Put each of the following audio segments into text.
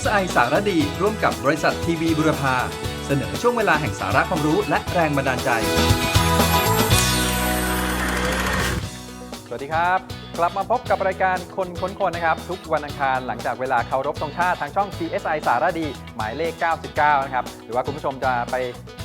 CSI สารดี ร่วมกับบริษัททีวีบุรพา เสนอช่วงเวลาแห่งสาระความรู้และแรงบันดาลใจ สวัสดีครับ กลับมาพบกับรายการคนค้นคนนะครับ ทุกวันอังคารหลังจากเวลาเคารพธงชาติทางช่อง CSI สารดี หมายเลข 99 นะครับ หรือว่าคุณผู้ชมจะไป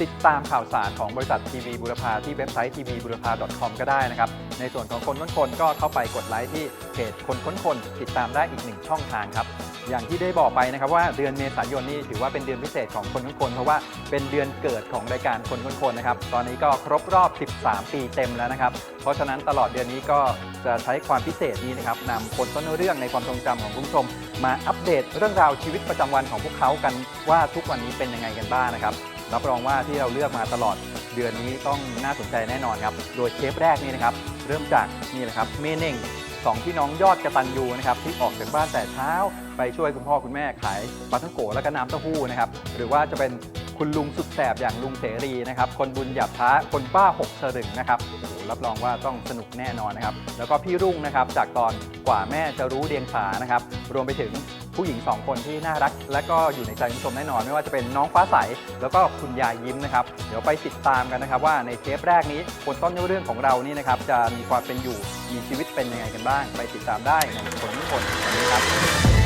ติดตามข่าวสารของบริษัททีวีบุรพาที่เว็บไซต์ tvburapha.com ก็ได้นะครับ ในส่วนของคนค้นคนก็เข้าไปกดไลค์ที่เพจคนค้นคนติดตามได้อีกหนึ่งช่องทางครับอย่างที่ได้บอกไปนะครับว่าเดือนเมษายนนี่ถือว่าเป็นเดือนพิเศษของคนค้นคนเพราะว่าเป็นเดือนเกิดของรายการคนค้นคนนะครับตอนนี้ก็ครบรอบ 13 ปีเต็มแล้วนะครับ เพราะฉะนั้นตลอดเดือนนี้ก็จะใช้ความพิเศษนี้นะครับนำคนต้นเรื่องในความทรงจำของคุณผู้ชม มาอัปเดตเรื่องราวชีวิตประจำวันของพวกเขากันว่าทุกวันนี้เป็นยังไงกันบ้างนะครับ รับรองว่าที่เราเลือกมาตลอดเดือนนี้ต้องน่าสนใจแน่นอนครับ โดยเทปแรกนี้นะครับ เริ่มจากนี่แหละครับเมเน่งสองพี่น้องยอดกระตันยูนะครับที่ออกจากบ้านแต่เช้า ไปช่วยคุณพ่อคุณแม่ขายปลาท่องโกะและก็น้ำเต้าหู้นะครับหรือว่าจะเป็น คุณลุงสุดแสบอย่างลุงเสรีนะครับ คนบุญหยาบท้า คนป้าหกสลึงนะครับโอ้โหรับรองว่าต้องสนุกแน่นอนนะครับ แล้วก็พี่รุ่งนะครับ จากตอนกว่าแม่จะรู้เดียงสานะครับ รวมไปถึงผู้หญิงสองคนที่น่ารัก และก็อยู่ในใจคุณผู้ชมแน่นอน ไม่ว่าจะเป็นน้องฟ้าใส แล้วก็คุณยายยิ้มนะครับ เดี๋ยวไปติดตามกันนะครับ ว่าในเทปแรกนี้คนต้นเรื่องของเรานี่นะครับ จะมีความเป็นอยู่มีชีวิตเป็นยังไงกันบ้าง ไปติดตามได้ในคนทุกคนนนี้ครับ